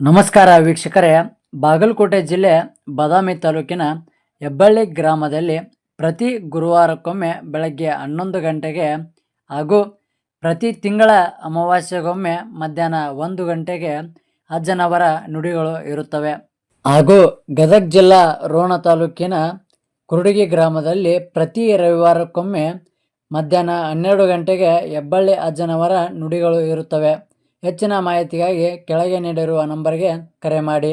ನಮಸ್ಕಾರ ವೀಕ್ಷಕರೇ. ಬಾಗಲಕೋಟೆ ಜಿಲ್ಲೆ ಬಾದಾಮಿ ತಾಲೂಕಿನ ಹೆಬ್ಬಳ್ಳಿ ಗ್ರಾಮದಲ್ಲಿ ಪ್ರತಿ ಗುರುವಾರಕ್ಕೊಮ್ಮೆ ಬೆಳಗ್ಗೆ ಹನ್ನೊಂದು ಗಂಟೆಗೆ ಹಾಗೂ ಪ್ರತಿ ತಿಂಗಳ ಅಮಾವಾಸ್ಯೆಗೊಮ್ಮೆ ಮಧ್ಯಾಹ್ನ ಒಂದು ಗಂಟೆಗೆ ಅಜ್ಜನವರ ನುಡಿಗಳು ಇರುತ್ತವೆ. ಹಾಗೂ ಗದಗ ಜಿಲ್ಲಾ ರೋಣ ತಾಲೂಕಿನ ಕುರುಡಿಗೆ ಗ್ರಾಮದಲ್ಲಿ ಪ್ರತಿ ರವಿವಾರಕ್ಕೊಮ್ಮೆ ಮಧ್ಯಾಹ್ನ ಹನ್ನೆರಡು ಗಂಟೆಗೆ ಹೆಬ್ಬಳ್ಳಿ ಅಜ್ಜನವರ ನುಡಿಗಳು ಇರುತ್ತವೆ. ಹೆಚ್ಚಿನ ಮಾಹಿತಿಗಾಗಿ ಕೆಳಗೆ ನೀಡಿರುವ ನಂಬರ್ಗೆ ಕರೆ ಮಾಡಿ.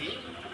E?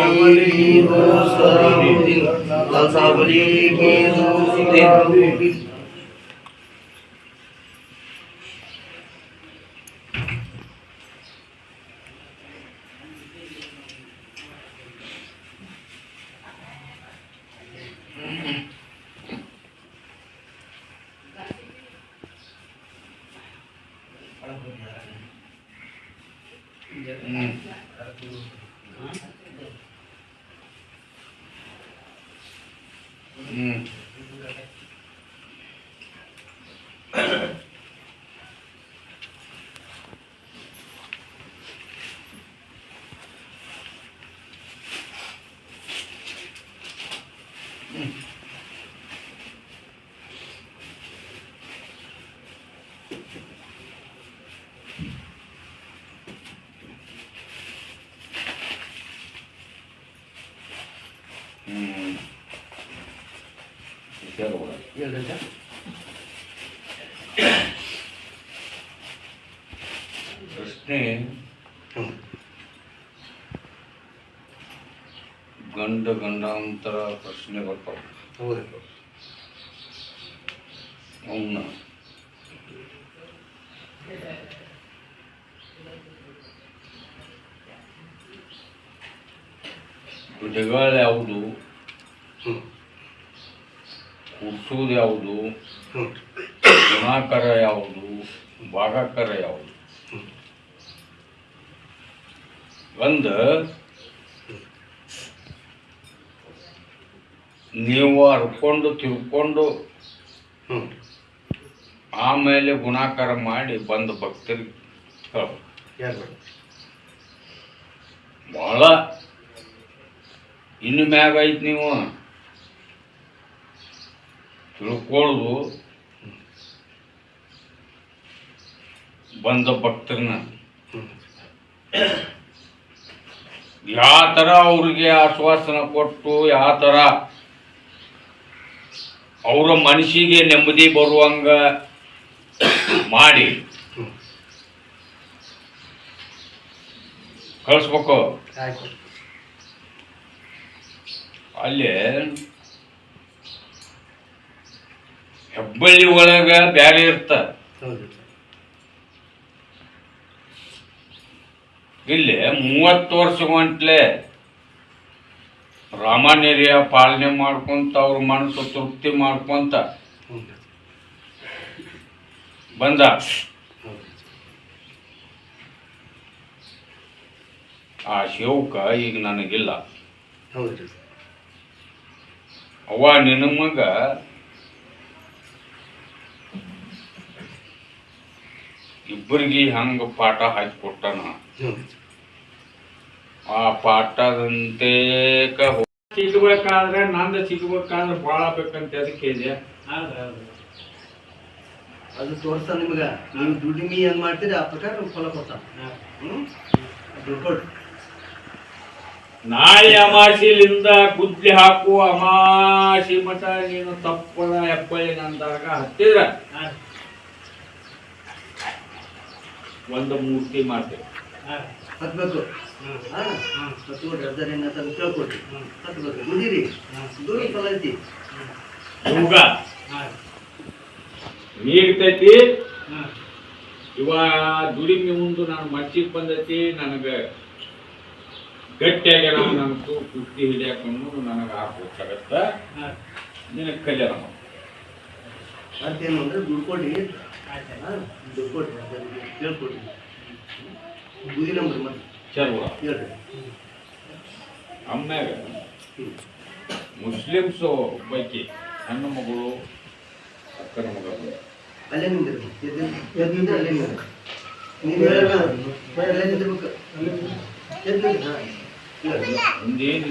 صلي وسلم على Mm. ಹೇಳ್ದಂತ ಪ್ರಶ್ನೆ ಗಂಡ ಗಂಡಾಂತರ ಪ್ರಶ್ನೆ ಬರ್ತಾವ ಹೌದು ಅವನ್ನ ಭುಜಗಳು ಯಾವುದು ಹುಟ್ಟಿಸೋದು ಯಾವುದು? ಗುಣಾಕಾರ ಯಾವುದು? ಭಾಗಾಕಾರ ಯಾವುದು? ಒಂದು ನೀವು ಹರ್ಕೊಂಡು ತಿಳ್ಕೊಂಡು ಆಮೇಲೆ ಗುಣಾಕಾರ ಮಾಡಿ ಬಂದು ಭಕ್ತರಿಗೆ ಭಾಳ ಇನ್ನು ಮ್ಯಾಗ ಐತಿ ನೀವು. ತಿಳ್ಕೊಳ್ಳೋದು ಬಂದ ಭಕ್ತರನ್ನ. ಯಾವ ಥರ ಅವ್ರಿಗೆ ಆಶ್ವಾಸನ ಕೊಟ್ಟು ಯಾವ ಥರ ಅವರ ಮನಸ್ಸಿಗೆ ನೆಮ್ಮದಿ ಬರುವಂಗ ಮಾಡಿ. ಕಳಿಸ್ಬೇಕು. ಅಲ್ಲಿ ಹೆಬ್ಬಳ್ಳಿ ಒಳಗ ಬ್ಯಾರೆ ಇರ್ತ. ಇಲ್ಲಿ ಮೂವತ್ತು ವರ್ಷ ಗಂಟ್ಲೆ ರಾಮಾನ್ಯರಿಯ ಪಾಲನೆ ಮಾಡ್ಕೊಂತ ಅವ್ರ ಮನಸ್ಸು ತೃಪ್ತಿ ಮಾಡ್ಕೊಂತ ಬಂದ. ಆ ಶಿವಕ ಈಗ ನನಗಿಲ್ಲ. ಅವ ನಿನ್ನ ಮಗ ಇಬ್ಬರಿಗೆ ಹಂಗ ಪಾಠ ಹಾಕಿಕೊಟ್ಟನ. ಆ ಪಾಠದಂತೆ ಸಿಗ್ಬೇಕಾದ್ರೆ ನಂದು ಸಿಗ್ಬೇಕಾದ್ರೆ ಭಾಳ ಬೇಕಂತ ಅದಕ್ಕೆ ಇದೆ. ಅದು ತೋರಿಸ್ತಾ ನಿಮ್ಗೆ. ನೀವು ದುಡಿಮೆ ಏನು ಮಾಡ್ತೀರಿ ಆ ಪ್ರಕಾರ ನಿಮ್ಗೆ ಫಲ ಕೊಡ್ತಾನೆ. ಹ್ಞೂ ದುಡ್ಡು ಕೊಡು. ನಾಳೆ ಅಮಾಸಿಲಿಂದ ಗುದ್ಲಿ ಹಾಕು ಅಮಾಸಿ ಮಠ ನೀನು ತಪ್ಪಳ ಎಪ್ಪಳಿ ನಂದಾಗ ಹತ್ತಿರ ಒಂದು ಮೂರ್ತಿ ಮಾಡ್ತೇವೆ. ಹತ್ಬೇಕು ಹಾಂ. ಹತ್ಕೊಡ್ರಿ ಏನ ಅಂತ ಕೇಳ್ಕೊಡ್ರಿ ಹತ್ಬೇಕು ದುಡೀರಿ ದುಡ್ಡು ಫಲ ಐತಿ ಯೋಗ. ನೀಗ್ತೈತಿ ಇವ ದುಡಿಮೆ ಮುಂದೆ ನಾನು ಮಚ್ಚಿ ಬಂದೈತಿ ನನಗೆ ಗಟ್ಟಿಯಾಗಿ ನಾವು ನನಗೂ ಕುಸ್ತಿ ಹಿಡಿಯಾಕೊಂಡು ನನಗೆ ಹಾಕ್ಬೇಕಾಗತ್ತ ನಿನಗೆ ಕಲ್ಯಾಣ ಮಾಡು. ಮತ್ತೇನು ಅಂದ್ರೆ ದುಡ್ಡು ಹಾಂ ದುಡ್ಡು ಕೊಡ್ರಿ ಅರ್ಧರಿಗೆ ಕೇಳ್ಕೊಡ್ರಿ ಬುದಿ ನಂಬರ್ ಮತ್ತೆ ಚಲೋ. ಹೇಳ್ರಿ ಆಮ್ಯಾಗ ಹ್ಞೂ ಮುಸ್ಲಿಮ್ಸ್ ಒಬ್ಬಾಕಿ ಹೆಣ್ಣು ಮಗಳು ಅಕ್ಕನ ಮಗಳು. ಅಲ್ಲೇ ನಿಂತಿರ್ಬೇಕು ಎದ್ದು ಅಲ್ಲೇ ನೀವು ಹೇಳಲ್ಲ ಅಲ್ಲೇ ನಿಂದಿರ್ಬೇಕು ಎದ್ದು ಒಂದೇನು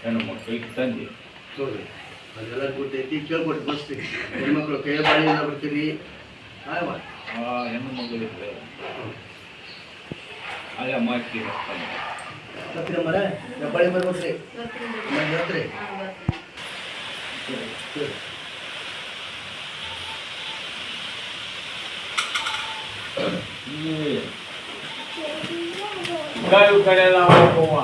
ಹೆಣ್ಣು ಮಕ್ಕಳಿಗೆ ತಂದೆ ನೋಡ್ರಿ ಅದೆಲ್ಲ ಗೊತ್ತೈತಿ ಕೇಳ್ಕೊಟ್ಟು ಬಸ್ರಿ ಹೆಣ್ಮಕ್ಳು ಕೈ ಬಾಳಿ ಎಲ್ಲ ಬರ್ತೀರಿ ಹೆಣ್ಣು ಮಗಳಿದ್ರೆ ಅಲ್ಲೇ ಬರ್ತಾನೆ ಸತ್ತಿರ ಮರ ಹೆಬ್ಬಾಳಿ ಬರ್ಬೇಕ್ರಿ ಮನೆ ಹೇಳ್ತ್ರಿ ಎಲ್ಲ ಹೋಗುವ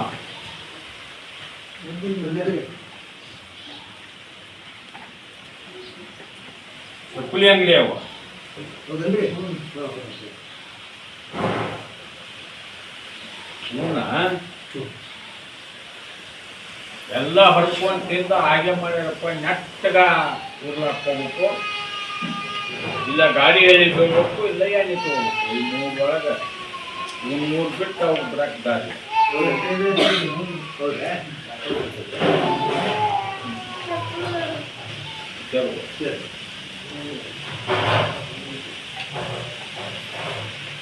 ಕುಲಿ ಅಂಗಡಿ ಎಲ್ಲ ಹಡ್ಕೊಂಡ್ ತಿಂದ ಹಾಗೆ ಮಾಡ್ಯಾರಪ್ಪ ನೆಟ್ಟಗ ಇರ್ಲಾಕ್ ಹೋಗ್ಬೇಕು. ಇಲ್ಲ ಗಾಡಿ ಏನಿತ್ತು ಹೋಗ್ಬೇಕು ಇಲ್ಲ ಏನಿತ್ತು ಹೋಗ್ಬೇಕು ಈ ಮೂರೊಳಗ ಇವ್ ಮೂರು ಬಿಟ್ಟು ಅವ್ರು ಬರಕ್ ದಾರಿ.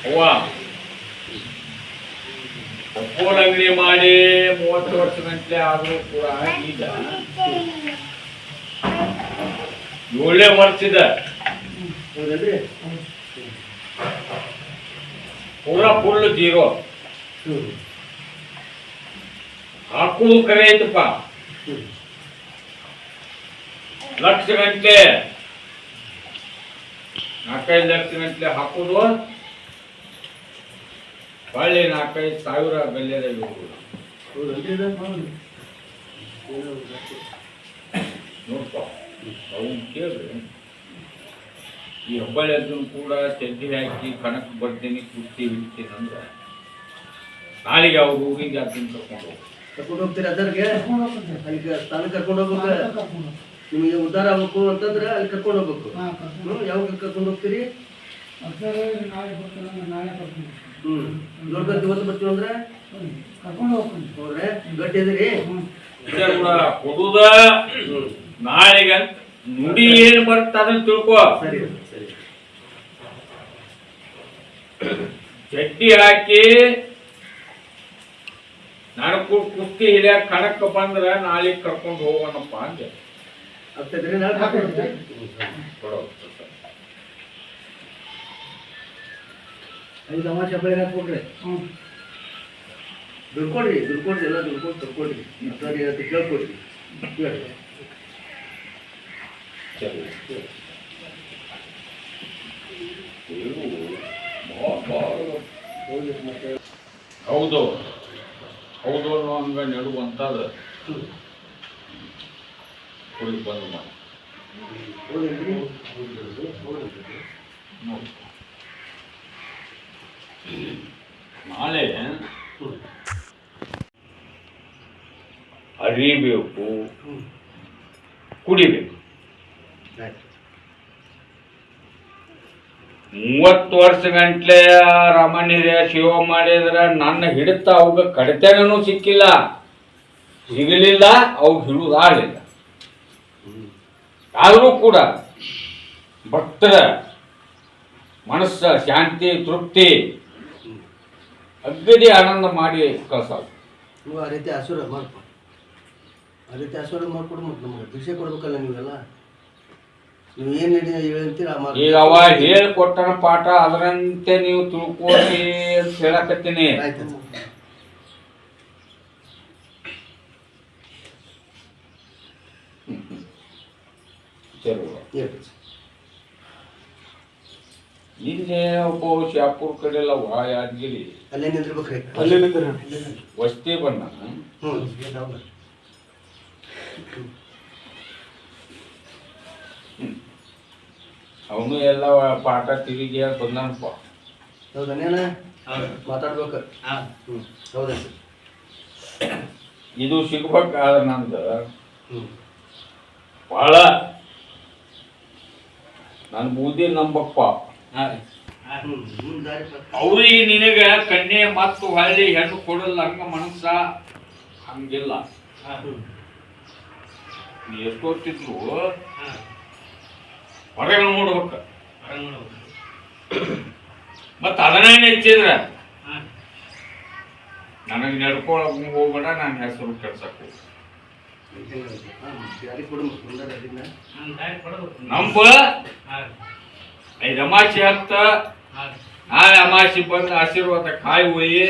ಅವ್ವ. ಅಂಗಡಿ ಮಾಡಿ ಮೂವತ್ತು ವರ್ಷ ಗಂಟೆ ಆದರೂ ಕೂಡ ಈಗ ಏಳನೇ ವರ್ಷದ ಹೌದನ್ರಿ ಪೂರ ಫುಲ್ ಜೀರೋ. ಹಾಕುದು ಕರೆ ಐತಪ್ಪ ಲಕ್ಷ ಗಂಟೆ. ನಾಲ್ಕೈದು ಲಕ್ಷ ಗಂಟ್ಲೆ ಹಾಕೋದು. ಹೊಳ್ಳಿ ನಾಲ್ಕೈದು ಸಾವಿರ ಬೆಲೆದಾಗ ಹೋಗುದು ಹೌದಲ್ರಿ? ನೋಡ್ಪ ಅವ್ನು ಕೇಳ್ರಿ ಈ ಹೆಬ್ಬಳ್ಳಿ ಅದನ್ನು ಕೂಡ ಚಡ್ಡಿ ಹಾಕಿ ಕಣಕ್ಕೆ ಬರ್ತೀನಿ ಕುಸ್ತಿ ಬಿಡ್ತೀನಿ ಅಂದ್ರೆ ನಾಳೆಗೆ ಅವ್ರು ಹೋಗಿ ಅದನ್ನ ಕರ್ಕೊಂಡು ಹೋಗ್ಬೇಕು ಕರ್ಕೊಂಡು ಹೋಗ್ತೀರಿ ಅದರ್ಗೆ? ಕರ್ಕೊಂಡು ಹೋಗ್ಬೇಕು. ನಿಮಗೆ ಉದ್ಧಾರ ಆಗ್ಬೇಕು ಅಂತಂದ್ರೆ ಅಲ್ಲಿ ಕರ್ಕೊಂಡು ಹೋಗ್ಬೇಕು. ಯಾವಾಗ ಕರ್ಕೊಂಡು ಹೋಗ್ತೀರಿ? ಹ್ಮ್ ದೊಡ್ಡ ಇವತ್ತು ಬರ್ತೀವಿ ಅಂದ್ರೆ? ಕರ್ಕೊಂಡು ಗಟ್ಟಿ ಹೋದ್ರೆ ಗಟ್ಟಿ ಕೂಡ ಕೊಡುದ ನಾಳೆಗೆ ಅಂತ ನುಡಿ ಏನ್ ಬರುತ್ತೆ ಅದನ್ನ ತಿಳ್ಕೊ. ಸರಿ ಸರಿ. ಹಾಕಿ ನನಗೂ ಕುಸ್ತಿ ಹಿಡಿಯಕ್ ಕಣಕ್ ಬಂದ್ರ ನಾಳೆ ಕರ್ಕೊಂಡು ಹೋಗೋಣಪ್ಪ ಅಂದೆ. ಐದು ತಮಾಷೆ ಬೇರೆ ಹಾಕ್ಬಿಡ್ರಿ ದುಡ್ಕೊಡ್ರಿ ದುಡ್ಕೊಡ್ರಿ ಎಲ್ಲ ದುಡ್ಕೊಂಡು ತರ್ಕೊಡ್ರಿ ಕೇಳ್ಕೊಡ್ರಿ. ಹೌದು ಹೌದು ಅನ್ನೋ ಹಂಗ ನೆಡುವಂತಾದ. ಕುಡಿದು ಬಂದು. ನಾಳೆ. ಅರಿಬೇಕು. ಕುಡಿಬೇಕು ಮೂವತ್ತು ವರ್ಷ ಗಂಟ್ಲೆ ರಾಮಣ್ಯ ಶಿವ ಮಾಡಿದ್ರ ನನ್ನ ಹಿಡಿತ ಅವಾಗ ಕಡಿತನೂ ಸಿಕ್ಕಿಲ್ಲ. ಸಿಗಲಿಲ್ಲ, ಅವು ಹಿಡಿದಾಗಲಿಲ್ಲ ಆದರೂ ಕೂಡ ಭಕ್ತರ ಮನಸ್ಸ, ಶಾಂತಿ, ತೃಪ್ತಿ, ಅಗ್ಗದಿ ಆನಂದ ಮಾಡಿ ಕಳ್ಸೋದು ನೀವು ಆ ರೀತಿ ಹಸುರ ಮಾಡ್ಕೊ ಆ ರೀತಿ ಆಶೀರ್ವಾದ ಮಾಡ್ಕೊಡು ಮತ್ತೆ ನಮ್ಗೆ ಭಿಕ್ಷೆ ಕೊಡ್ಬೇಕಲ್ಲ ನೀವೆಲ್ಲ. ನೀವು ಏನು ನಡಿ ಹೇಳ್ತೀರ ಆ ಮಾತು ಈಗ ಅವ ಹೇಳ್ಕೊಟ್ಟನ ಪಾಠ ಅದರಂತೆ ನೀವು ತಿಳ್ಕೊಳಿ ಅಂತ ಹೇಳಕತ್ತೀನಿ. ಆಯ್ತು ಚಲೋ ಹೇಳ್ರಿ. ಇಲ್ಲೇ ಒಬ್ಬ ಶಾಪುರ್ ಕಡೆ ಎಲ್ಲ ವಾ ಯಾದಗಿರಿ. ಅಲ್ಲೇ ನಿಂದಿರ್ಬೇಕ್ರಿ. ವಸ್ತಿ ಬಂದ. ಹ್ಞೂ ಅವನು ಎಲ್ಲ ಪಾಠ ತಿರುಗಿ ಬಂದಾನಪ್ಪ. ಹೌದನೇನ ಮಾತಾಡ್ಬೇಕು. ಹ್ಞೂ ಹೌದಾ. ಇದು ಸಿಗ್ಬೇಕ ನಂದು. ಭಾಳ ಬಹಳ. ನನ್ನ ಬೂದಿ ನಂಬಪ್ಪ. ಅವ್ರಿಗೆ ನಿನಗ ಕಣ್ಣೆ ಮತ್ತು ಹೊಳ್ಳಿ ಹೆಣ್ಣು ಕೊಡಲ್ಲ ಹಂಗ ಮನಸ್ಸ? ಹಂಗಿಲ್ಲ. ನೀ ಎಷ್ಟು ಹೊತ್ತಿದ್ರು ಹೊರಗೆ ನೋಡ್ಬೇಕು. ಮತ್ತು ಅದನ್ನೇ ನೆಚ್ಚಿದ್ರ ನನಗೆ ನಡ್ಕೊಳಕ್ ಹೋಗ್ಬೇಡ ಹೆಸರು ಕೆಡ್ಸಕ್ ಹೋಗ್ಬೇಡ. ಯಾರಿಗೆ ಕೊಡು ಮತ್ತೆ ಮುಂದೆ ಅದನ್ನ ನಂಬ ಐದು ಅಮಾಸಿ ಹತ್ತ. ನಾಳೆ ಅಮಾಸಿ ಬಂದು ಆಶೀರ್ವಾದ ಕಾಯಿ ಒಯ್ಯಿ.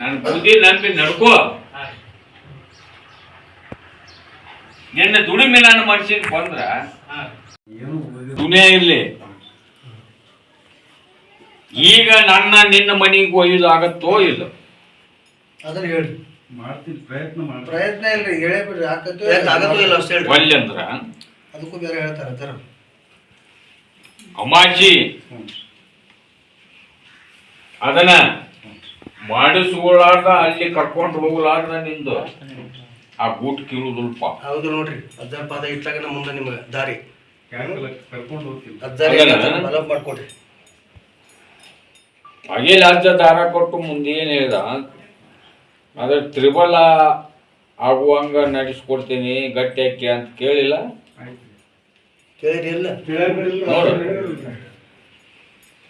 ನನ್ನ ಬುದ್ಧಿ ನಂಬಿ ನಡ್ಕೋ. ನಿನ್ನ ದುಡಿಮೆ ನನ್ನ ಮನ್ಸಿಗೆ ಬಂದ್ರ ದುನಿಯಾ ಇರ್ಲಿ. ಈಗ ನನ್ನ ನಿನ್ನ ಮನೆಗೆ ಒಯ್ಯುದು ಆಗತ್ತೋ ಇಲ್ಲ. ಅದನ್ನ ಹೇಳ್ರಿ. ಮಾಡ್ತೀನಿ ಪ್ರಯತ್ನ ಮಾಡಿ ಪ್ರಯತ್ನ ಇಲ್ರಿ ಹೇಳೇ ಬಿಡ್ರಿ ಆಗತ್ತೋ ಆಗತ್ತೋ ಇಲ್ಲ ಅಷ್ಟೇ ಹೇಳಿ ಒಲ್ಲೆ ಅಂದ್ರ? ಅದಕ್ಕೂ ಬೇರೆ ಹೇಳ್ತಾರೆ ತರ ಅಮ್ಮಾಜಿ ಅದನ್ನ ಮಾಡಿಸ್ಕೊಳ್ಳಾರ್ದ ಅಲ್ಲಿ ಕರ್ಕೊಂಡು ಹೋಗ್ಲಾರ್ದ ನಿಂದು. ಆ ಗೂಟ್ ಕೀಳುದಲ್ಪ ಹೌದು ನೋಡ್ರಿ ಅಜ್ಜನ ಪಾದ ಇಟ್ಲಾಗ ಮುಂದೆ ನಿಮ್ಗೆ ದಾರಿ. ಕರ್ಕೊಂಡು ಹೋಗ್ತೀನಿ ಮಾಡ್ಕೊಡ್ರಿ. ಅಗಿಲ್ ಅಜ್ಜ ದಾರ ಕೊಟ್ಟು ಮುಂದೆ ಏನು ಹೇಳ್ದ? ಅದ್ರ ತ್ರಿಬಲ ಆಗುವಂಗ ನಡೆಸ್ಕೊಡ್ತೀನಿ ಗಟ್ಟಿ ಅಕ್ಕಿ ಅಂತ ಕೇಳಿಲ್ಲ?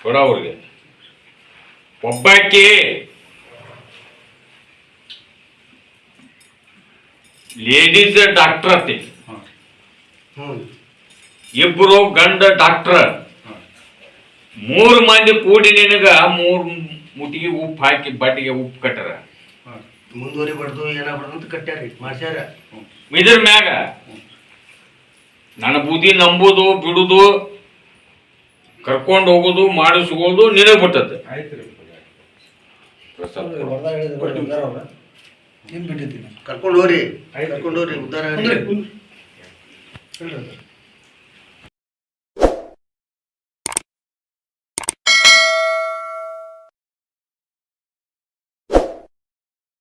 ಕೊಡ ಅವ್ರಿಗೆ. ಒಬ್ಬಾಕಿ ಲೇಡೀಸ್ ಡಾಕ್ಟರ್ ಅತಿ ಇಬ್ರು ಗಂಡ ಡಾಕ್ಟರ್. ಮೂರು ಮಂದಿ ಕೂಡಿ ನಿನಗ ಮೂರು ಮುಟ್ಟಿಗೆ ಉಪ್ಪು ಹಾಕಿ ಬಟ್ಟಿಗೆ ಉಪ್ಪು ಕಟ್ಟರ. ಮುಂದುವರಿಬಾರ್ದು ಏನಾಗ್ಬಾರ್ದು ಅಂತ ಕಟ್ಟ್ಯಾರಿ ಮಾಡ್ಸ್ಯಾರ. ಇದ್ರ ಮ್ಯಾಗ ನನ್ನ ಬುದ್ಧಿ ನಂಬುದು ಬಿಡುದು ಕರ್ಕೊಂಡು ಹೋಗೋದು ಮಾಡಿಸ್ಕೊಳ್ಳೋದು ನಿನಗೆ ಬಿಟ್ಟದ್ದು. ರೀ ಪ್ರಸಾದ್ ಕರ್ಕೊಂಡು ಹೋಗ್ರಿ ಕರ್ಕೊಂಡು ಹೋಗ್ರಿ ಉದ್ದಾರ.